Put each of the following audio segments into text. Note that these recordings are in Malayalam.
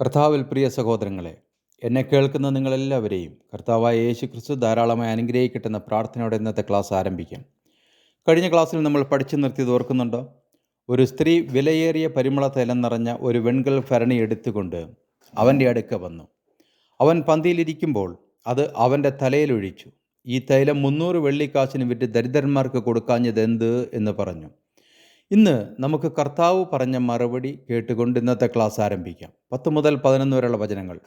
കർത്താവിൽ പ്രിയ സഹോദരങ്ങളെ എന്നെ കേൾക്കുന്ന നിങ്ങളെല്ലാവരെയും കർത്താവായ യേശു ക്രിസ്തു ധാരാളമായി അനുഗ്രഹിക്കട്ടെന്ന പ്രാർത്ഥനയോടെ ഇന്നത്തെ ക്ലാസ് ആരംഭിക്കാം. കഴിഞ്ഞ ക്ലാസ്സിൽ നമ്മൾ പഠിച്ചു നിർത്തിയത് ഓർക്കുന്നുണ്ടോ? ഒരു സ്ത്രീ വിലയേറിയ പരിമള തൈലം നിറഞ്ഞ ഒരു വെൺകൽ ഭരണി എടുത്തുകൊണ്ട് അവന്റെ അടുക്ക വന്നു. അവൻ പന്തിയിലിരിക്കുമ്പോൾ അത് അവന്റെ തലയിലൊഴിച്ചു ഈ തൈലം മുന്നൂറ് വെള്ളിക്കാശിന് വിറ്റ് ദരിദ്രന്മാർക്ക് കൊടുക്കാഞ്ഞത് എന്ത് എന്ന് പറഞ്ഞു. ഇന്ന് നമുക്ക് കർത്താവ് പറഞ്ഞ മറുപടി കേട്ടുകൊണ്ട് ഇന്നത്തെ ക്ലാസ് ആരംഭിക്കാം. പത്ത് മുതൽ പതിനൊന്ന് വരെയുള്ള വചനങ്ങൾ.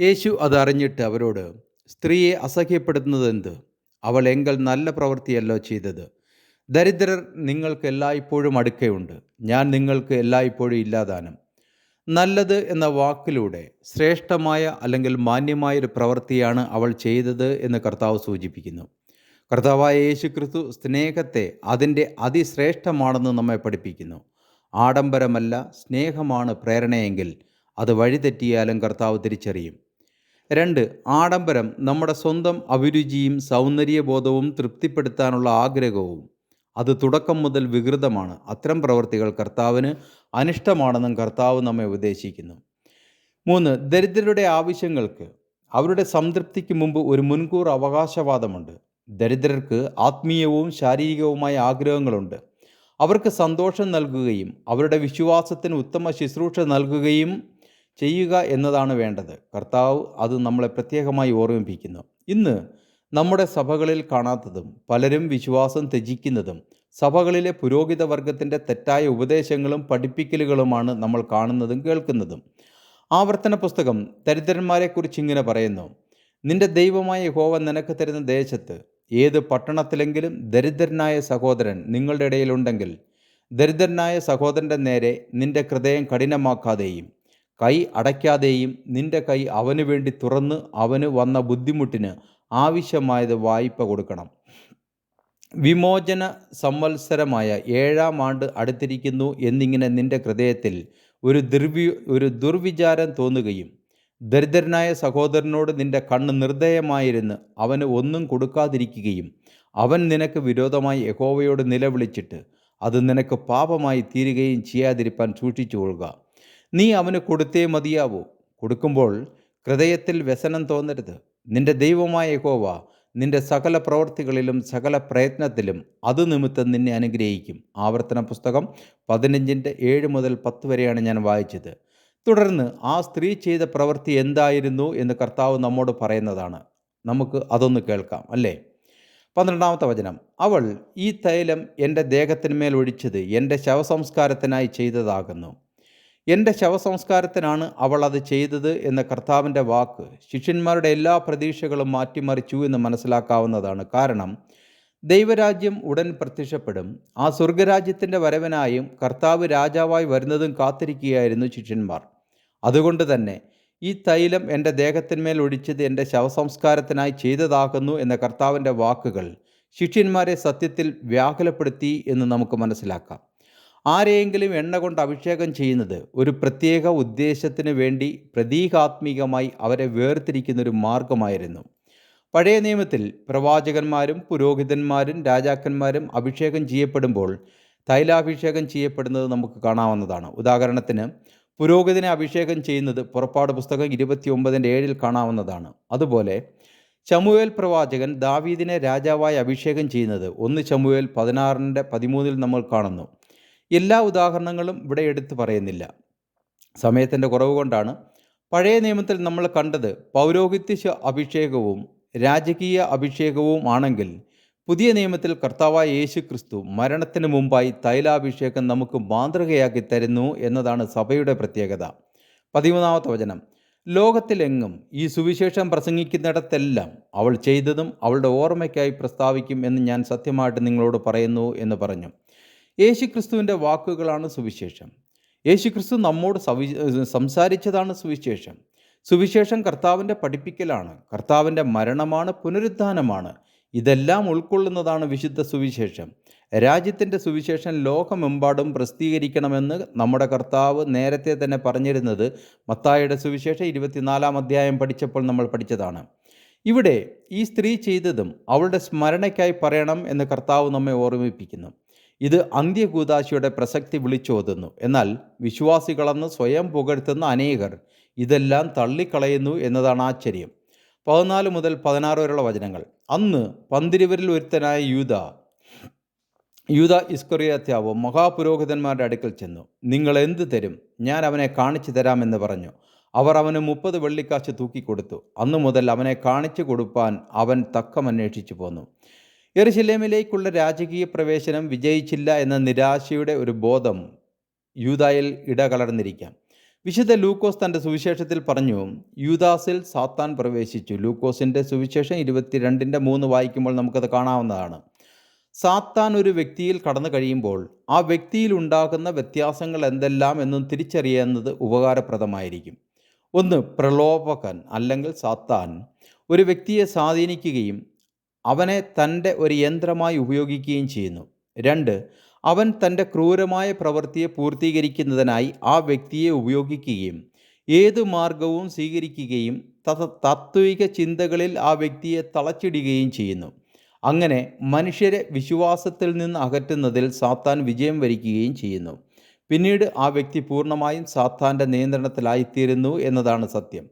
യേശു അത് അറിഞ്ഞിട്ട് അവരോട് സ്ത്രീയെ അസഹ്യപ്പെടുത്തുന്നത് എന്ത്? അവൾ എങ്കൽ നല്ല പ്രവൃത്തിയല്ലോ ചെയ്തത്. ദരിദ്രർ നിങ്ങൾക്ക് എല്ലായ്പ്പോഴും അടുക്കയുണ്ട്. ഞാൻ നിങ്ങൾക്ക് എല്ലായ്പ്പോഴും ഇല്ലാതാനും. നല്ലത് എന്ന വാക്കിലൂടെ ശ്രേഷ്ഠമായ അല്ലെങ്കിൽ മാന്യമായൊരു പ്രവൃത്തിയാണ് അവൾ ചെയ്തത് എന്ന് കർത്താവ് സൂചിപ്പിക്കുന്നു. കർത്താവായ യേശു ക്രിസ്തു സ്നേഹത്തെ അതിന്റെ അതിശ്രേഷ്ഠമാണെന്ന് നമ്മെ പഠിപ്പിക്കുന്നു. ആഡംബരമല്ല സ്നേഹമാണ് പ്രേരണയെങ്കിൽ അത് വഴിതെറ്റിയാലും കർത്താവ് തിരിച്ചറിയും. രണ്ട് ആഡംബരം നമ്മുടെ സ്വന്തം അഭിരുചിയും സൗന്ദര്യബോധവും തൃപ്തിപ്പെടുത്താനുള്ള ആഗ്രഹവും. അത് തുടക്കം മുതൽ വികൃതമാണ്. അത്തരം പ്രവൃത്തികൾ കർത്താവിന് അനിഷ്ടമാണെന്നും കർത്താവ് നമ്മെ ഉപദേശിക്കുന്നു. മൂന്ന് ദരിദ്രരുടെ ആവശ്യങ്ങൾക്ക് അവരുടെ സംതൃപ്തിക്ക് മുമ്പ് ഒരു മുൻകൂർ അവകാശവാദമുണ്ട്. ദരിദ്രർക്ക് ആത്മീയവും ശാരീരികവുമായ ആഗ്രഹങ്ങളുണ്ട്. അവർക്ക് സന്തോഷം നൽകുകയും അവരുടെ വിശ്വാസത്തിന് ഉത്തമ ശുശ്രൂഷ നൽകുകയും ചെയ്യുക എന്നതാണ് വേണ്ടത്. കർത്താവ് അത് നമ്മളെ പ്രത്യേകമായി ഓർമ്മിപ്പിക്കുന്നു. ഇന്ന് നമ്മുടെ സഭകളിൽ കാണാത്തതും പലരും വിശ്വാസം ത്യജിക്കുന്നതും സഭകളിലെ പുരോഹിത വർഗത്തിന്റെ തെറ്റായ ഉപദേശങ്ങളും പഠിപ്പിക്കലുകളുമാണ് നമ്മൾ കാണുന്നതും കേൾക്കുന്നതും. ആവർത്തന പുസ്തകം ദരിദ്രന്മാരെക്കുറിച്ച് ഇങ്ങനെ പറയുന്നു. നിന്റെ ദൈവമായ ഹോവ നിനക്ക് തരുന്ന ദേശത്ത് ഏത് പട്ടണത്തിലെങ്കിലും ദരിദ്രനായ സഹോദരൻ നിങ്ങളുടെ ഇടയിലുണ്ടെങ്കിൽ ദരിദ്രനായ സഹോദരന്റെ നേരെ നിന്റെ ഹൃദയം കഠിനമാക്കാതെയും കൈ അടയ്ക്കാതെയും നിന്റെ കൈ അവന് വേണ്ടി തുറന്ന് അവന് വന്ന ബുദ്ധിമുട്ടിന് ആവശ്യമായത് വായ്പ കൊടുക്കണം. വിമോചന സംവത്സരമായ ഏഴാം ആണ്ട് അടുത്തിരിക്കുന്നു എന്നിങ്ങനെ നിന്റെ ഹൃദയത്തിൽ ഒരു ദുർവി ഒരു ദുർവിചാരം തോന്നുകയും ദരിദ്രനായ സഹോദരനോട് നിന്റെ കണ്ണ് നിർദ്ദയമായിരുന്ന് അവന് ഒന്നും കൊടുക്കാതിരിക്കുകയും അവൻ നിനക്ക് വിരോധമായി യഹോവയോട് നിലവിളിച്ചിട്ട് അത് നിനക്ക് പാപമായി തീരുകയും ചെയ്യാതിരിപ്പാൻ സൂക്ഷിച്ചുകൊള്ളുക. നീ അവന് കൊടുത്തേ മതിയാവൂ. കൊടുക്കുമ്പോൾ ഹൃദയത്തിൽ വ്യസനം തോന്നരുത്. നിന്റെ ദൈവമായ യഹോവ നിന്റെ സകല പ്രവൃത്തികളിലും സകല പ്രയത്നത്തിലും അത് നിമിത്തം നിന്നെ അനുഗ്രഹിക്കും. ആവർത്തന പുസ്തകം പതിനഞ്ചിന്റെ ഏഴ് മുതൽ പത്ത് വരെയാണ് ഞാൻ വായിച്ചത്. തുടർന്ന് ആ സ്ത്രീ ചെയ്ത പ്രവൃത്തി എന്തായിരുന്നു എന്ന് കർത്താവ് നമ്മോട് പറയുന്നതാണ്. നമുക്ക് അതൊന്ന് കേൾക്കാം അല്ലേ? പന്ത്രണ്ടാമത്തെ വചനം. അവൾ ഈ തൈലം എന്റെ ദേഹത്തിന്മേൽ ഒഴിച്ചത് എന്റെ ശവസംസ്കാരത്തിനായി ചെയ്തതാകുന്നു. എന്റെ ശവസംസ്കാരത്തിനാണ് അവൾ അത് ചെയ്തത് എന്ന കർത്താവിന്റെ വാക്ക് ശിഷ്യന്മാരുടെ എല്ലാ പ്രതീക്ഷകളും മാറ്റിമറിച്ചു എന്ന് മനസ്സിലാക്കാവുന്നതാണ്. കാരണം ദൈവരാജ്യം ഉടൻ പ്രത്യക്ഷപ്പെടും. ആ സ്വർഗരാജ്യത്തിന്റെ വരവനായും കർത്താവ് രാജാവായി വരുന്നതും കാത്തിരിക്കുകയായിരുന്നു ശിഷ്യന്മാർ. അതുകൊണ്ട് തന്നെ ഈ തൈലം എന്റെ ദേഹത്തിന്മേൽ ഒഴിച്ചത് എന്റെ ശവസംസ്കാരത്തിനായി ചെയ്തതാകുന്നു എന്ന കർത്താവിന്റെ വാക്കുകൾ ശിഷ്യന്മാരെ സത്യത്തിൽ വ്യാകുലപ്പെടുത്തി എന്ന് നമുക്ക് മനസ്സിലാക്കാം. ആരെയെങ്കിലും എണ്ണ കൊണ്ട് അഭിഷേകം ചെയ്യുന്നത് ഒരു പ്രത്യേക ഉദ്ദേശത്തിന് വേണ്ടി പ്രതീകാത്മികമായി അവരെ വേർതിരിക്കുന്ന ഒരു മാർഗമായിരുന്നു. പഴയ നിയമത്തിൽ പ്രവാചകന്മാരും പുരോഹിതന്മാരും രാജാക്കന്മാരും അഭിഷേകം ചെയ്യപ്പെടുമ്പോൾ തൈലാഭിഷേകം ചെയ്യപ്പെടുന്നത് നമുക്ക് കാണാവുന്നതാണ്. ഉദാഹരണത്തിന് പുരോഹിതനെ അഭിഷേകം ചെയ്യുന്നത് പുറപ്പാട് പുസ്തകം ഇരുപത്തി ഒമ്പതിന്റെ ഏഴിൽ കാണാവുന്നതാണ്. അതുപോലെ ചമുവേൽ പ്രവാചകൻ ദാവീദിനെ രാജാവായി അഭിഷേകം ചെയ്യുന്നത് ഒന്ന് ചമുവേൽ പതിനാറിന്റെ പതിമൂന്നിൽ നമ്മൾ കാണുന്നു. എല്ലാ ഉദാഹരണങ്ങളും ഇവിടെ എടുത്തു പറയുന്നില്ല. സമയത്തിന്റെ കുറവ് കൊണ്ടാണ് പഴയ നിയമത്തിൽ നമ്മൾ കണ്ടത് പൗരോഹിത്യ അഭിഷേകവും രാജകീയ അഭിഷേകവും ആണെങ്കിൽ പുതിയ നിയമത്തിൽ കർത്താവായ യേശു ക്രിസ്തു മരണത്തിന് മുമ്പായി തൈലാഭിഷേകം നമുക്ക് മാതൃകയാക്കി തരുന്നു എന്നതാണ് സഭയുടെ പ്രത്യേകത. പതിമൂന്നാമത്തെ വചനം. ലോകത്തിലെങ്ങും ഈ സുവിശേഷം പ്രസംഗിക്കുന്നിടത്തെല്ലാം അവൾ ചെയ്തതും അവളുടെ ഓർമ്മയ്ക്കായി പ്രസ്താവിക്കും എന്ന് ഞാൻ സത്യമായിട്ട് നിങ്ങളോട് പറയുന്നു എന്ന് പറഞ്ഞു. യേശു ക്രിസ്തുവിന്റെ വാക്കുകളാണ് സുവിശേഷം. യേശു ക്രിസ്തു നമ്മോട് സംസാരിച്ചതാണ് സുവിശേഷം. സുവിശേഷം കർത്താവിന്റെ പഠിപ്പിക്കലാണ്. കർത്താവിന്റെ മരണമാണ് പുനരുത്ഥാനമാണ് ഇതെല്ലാം ഉൾക്കൊള്ളുന്നതാണ് വിശുദ്ധ സുവിശേഷം. രാജ്യത്തിന്റെ സുവിശേഷം ലോകമെമ്പാടും പ്രസിദ്ധീകരിക്കണമെന്ന് നമ്മുടെ കർത്താവ് നേരത്തെ തന്നെ പറഞ്ഞിരുന്നത് മത്തായുടെ സുവിശേഷം ഇരുപത്തിനാലാം അധ്യായം പഠിച്ചപ്പോൾ നമ്മൾ പഠിച്ചതാണ്. ഇവിടെ ഈ സ്ത്രീ ചെയ്തതും അവളുടെ സ്മരണയ്ക്കായി പറയണം എന്ന് കർത്താവ് നമ്മെ ഓർമ്മിപ്പിക്കുന്നു. ഇത് അന്ത്യകൂതാശിയുടെ പ്രസക്തി വിളിച്ചോതുന്നു. എന്നാൽ വിശ്വാസികളെന്ന് സ്വയം പുകഴ്ത്തുന്ന അനേകർ ഇതെല്ലാം തള്ളിക്കളയുന്നു എന്നതാണ് ആശ്ചര്യം. പതിനാല് മുതൽ പതിനാറ് വരെയുള്ള വചനങ്ങൾ. അന്ന് പന്തിരുവരിൽ ഒരുത്തനായ യൂത യൂത ഇസ്കൊറിയാത്യാവ് മഹാപുരോഹിതന്മാരുടെ അടുക്കൽ ചെന്നു. നിങ്ങൾ എന്ത് തരും? ഞാൻ അവനെ കാണിച്ചു തരാമെന്ന് പറഞ്ഞു. അവർ അവന് മുപ്പത് വെള്ളിക്കാശ് തൂക്കിക്കൊടുത്തു അന്നു മുതൽ അവനെ കാണിച്ചു കൊടുപ്പാൻ അവൻ തക്കം അന്വേഷിച്ചു പോന്നു. എറിശിലേമിലേക്കുള്ള രാജകീയ പ്രവേശനം വിജയിച്ചില്ല എന്ന നിരാശയുടെ ഒരു ബോധം യൂതായിൽ ഇടകലർന്നിരിക്കാം. വിശുദ്ധ ലൂക്കോസ് തന്റെ സുവിശേഷത്തിൽ പറഞ്ഞു യൂദാസിൽ സാത്താൻ പ്രവേശിച്ചു. ലൂക്കോസിന്റെ സുവിശേഷം ഇരുപത്തിരണ്ടിന്റെ മൂന്ന് വായിക്കുമ്പോൾ നമുക്കത് കാണാവുന്നതാണ്. സാത്താൻ ഒരു വ്യക്തിയിൽ കടന്നു കഴിയുമ്പോൾ ആ വ്യക്തിയിൽ ഉണ്ടാകുന്ന വ്യത്യാസങ്ങൾ എന്തെല്ലാം എന്നും തിരിച്ചറിയുന്നത് ഉപകാരപ്രദമായിരിക്കും. ഒന്ന് പ്രലോഭകൻ അല്ലെങ്കിൽ സാത്താൻ ഒരു വ്യക്തിയെ സ്വാധീനിക്കുകയും അവനെ തന്റെ ഒരു യന്ത്രമായി ഉപയോഗിക്കുകയും ചെയ്യുന്നു. രണ്ട് അവൻ തന്റെ ക്രൂരമായ പ്രവൃത്തിയെ പൂർത്തീകരിക്കുന്നതിനായി ആ വ്യക്തിയെ ഉപയോഗിക്കുകയും ഏതു മാർഗവും സ്വീകരിക്കുകയും തത്വിക ചിന്തകളിൽ ആ വ്യക്തിയെ തളച്ചിടുകയും ചെയ്യുന്നു. അങ്ങനെ മനുഷ്യരെ വിശ്വാസത്തിൽ നിന്ന് അകറ്റുന്നതിൽ സാത്താൻ വിജയം വരിക്കുകയും ചെയ്യുന്നു. പിന്നീട് ആ വ്യക്തി പൂർണമായും സാത്താന്റെ നിയന്ത്രണത്തിലായിത്തീരുന്നു എന്നതാണ് സത്യം.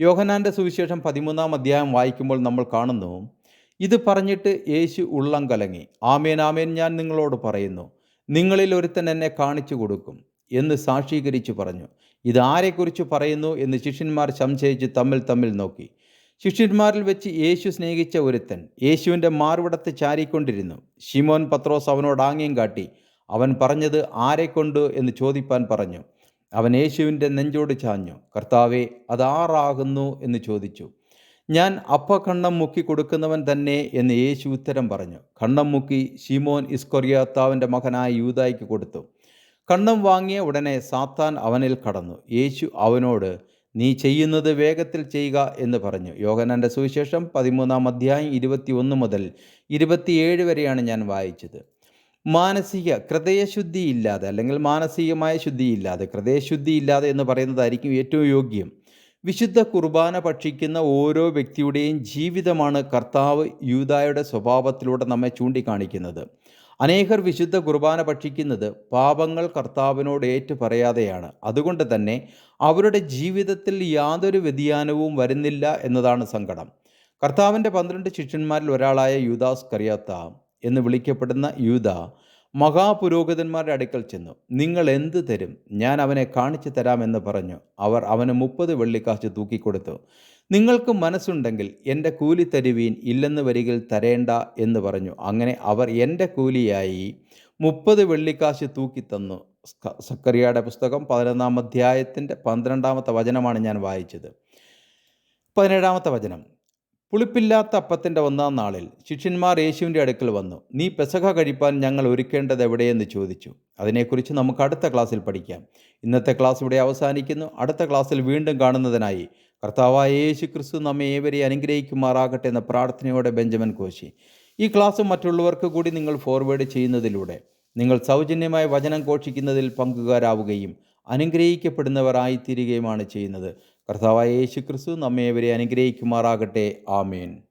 യോഹനാന്റെ സുവിശേഷം പതിമൂന്നാം അധ്യായം വായിക്കുമ്പോൾ നമ്മൾ കാണുന്നു ഇത് പറഞ്ഞിട്ട് യേശു ഉള്ളം കലങ്ങി. ആമേൻ ആമേൻ ഞാൻ നിങ്ങളോട് പറയുന്നു. നിങ്ങളിൽ ഒരുത്തൻ എന്നെ കാണിച്ചു കൊടുക്കും എന്ന് സാക്ഷീകരിച്ചു പറഞ്ഞു. ഇത് ആരെക്കുറിച്ച് പറയുന്നു എന്ന് ശിഷ്യന്മാർ സംശയിച്ച് തമ്മിൽ തമ്മിൽ നോക്കി. ശിഷ്യന്മാരിൽ വെച്ച് യേശു സ്നേഹിച്ച ഒരുത്തൻ യേശുവിന്റെ മാർവിടത്ത് ചാരിക്കൊണ്ടിരുന്നു. ഷിമോൻ പത്രോസ് അവനോട് ആംഗ്യം കാട്ടി അവൻ പറഞ്ഞത് ആരെക്കൊണ്ട്? എന്ന് ചോദിപ്പാൻ പറഞ്ഞു. അവൻ യേശുവിന്റെ നെഞ്ചോട് ചാഞ്ഞു കർത്താവെ അതാറാകുന്നു എന്ന് ചോദിച്ചു. ഞാൻ അപ്പ കണ്ണം മുക്കി കൊടുക്കുന്നവൻ തന്നെ എന്ന് യേശു ഉത്തരം പറഞ്ഞു. കണ്ണം മുക്കി ഷിമോൻ ഇസ്കൊറിയാത്താവിന്റെ മകനായ യൂതായിക്ക് കൊടുത്തു. കണ്ണം വാങ്ങിയ ഉടനെ സാത്താൻ അവനിൽ കടന്നു. യേശു അവനോട് നീ ചെയ്യുന്നത് വേഗത്തിൽ ചെയ്യുക എന്ന് പറഞ്ഞു. യോഗനാന്റെ സുവിശേഷം പതിമൂന്നാം അധ്യായം ഇരുപത്തി ഒന്ന് മുതൽ ഇരുപത്തിയേഴ് വരെയാണ് ഞാൻ വായിച്ചത്. മാനസിക ഹൃദയശുദ്ധി ഇല്ലാതെ അല്ലെങ്കിൽ മാനസികമായ ശുദ്ധിയില്ലാതെ ഹൃദയശുദ്ധി ഇല്ലാതെ എന്ന് പറയുന്നതായിരിക്കും ഏറ്റവും യോഗ്യം. വിശുദ്ധ കുർബാന ഭക്ഷിക്കുന്ന ഓരോ വ്യക്തിയുടെയും ജീവിതമാണ് കർത്താവ് യൂതായുടെ സ്വഭാവത്തിലൂടെ നമ്മെ ചൂണ്ടിക്കാണിക്കുന്നത്. അനേകർ വിശുദ്ധ കുർബാന ഭക്ഷിക്കുന്നത് പാപങ്ങൾ കർത്താവിനോട് ഏറ്റു പറയാതെയാണ്. അതുകൊണ്ട് തന്നെ അവരുടെ ജീവിതത്തിൽ യാതൊരു വ്യതിയാനവും വരുന്നില്ല എന്നതാണ് സങ്കടം. കർത്താവിന്റെ പന്ത്രണ്ട് ശിഷ്യന്മാരിൽ ഒരാളായ യൂദാസ് കറിയാത്ത എന്ന് വിളിക്കപ്പെടുന്ന യൂത മഹാപുരോഹിതന്മാരുടെ അടുക്കൽ ചെന്നു. നിങ്ങൾ എന്ത് തരും? ഞാൻ അവനെ കാണിച്ചു തരാമെന്ന് പറഞ്ഞു. അവർ അവന് മുപ്പത് വെള്ളിക്കാശ് തൂക്കിക്കൊടുത്തു. നിങ്ങൾക്ക് മനസ്സുണ്ടെങ്കിൽ എന്റെ കൂലി തരുവീൻ ഇല്ലെന്ന് വരികിൽ തരേണ്ട എന്ന് പറഞ്ഞു. അങ്ങനെ അവർ എന്റെ കൂലിയായി മുപ്പത് വെള്ളിക്കാശ് തൂക്കിത്തന്നു. സക്കറിയയുടെ പുസ്തകം പതിനൊന്നാം അധ്യായത്തിന്റെ പന്ത്രണ്ടാമത്തെ വചനമാണ് ഞാൻ വായിച്ചത്. പതിനേഴാമത്തെ വചനം. പുളിപ്പില്ലാത്ത അപ്പത്തിന്റെ ഒന്നാം നാളിൽ ശിഷ്യന്മാർ യേശുവിന്റെ അടുക്കൽ വന്നു. നീ പെസഹ കഴിപ്പാൻ ഞങ്ങൾ ഒരുക്കേണ്ടത് എവിടെയെന്ന് ചോദിച്ചു. അതിനെക്കുറിച്ച് നമുക്ക് അടുത്ത ക്ലാസ്സിൽ പഠിക്കാം. ഇന്നത്തെ ക്ലാസ് ഇവിടെ അവസാനിക്കുന്നു. അടുത്ത ക്ലാസ്സിൽ വീണ്ടും കാണുന്നതിനായി കർത്താവായ യേശു ക്രിസ്തു നമ്മെ ഏവരെ അനുഗ്രഹിക്കുമാറാകട്ടെ എന്ന പ്രാർത്ഥനയോടെ ബെഞ്ചമിൻ കോശി. ഈ ക്ലാസ് മറ്റുള്ളവർക്ക് കൂടി നിങ്ങൾ ഫോർവേഡ് ചെയ്യുന്നതിലൂടെ നിങ്ങൾ സൗജന്യമായ വചനം ഘോഷിക്കുന്നതിൽ പങ്കുകാരാവുകയും അനുഗ്രഹിക്കപ്പെടുന്നവരായിത്തീരുകയുമാണ് ചെയ്യുന്നത്. കർത്താവായ യേശു ക്രിസ്തു നമ്മെ ഇവരെ അനുഗ്രഹിക്കുമാറാകട്ടെ. ആമേൻ.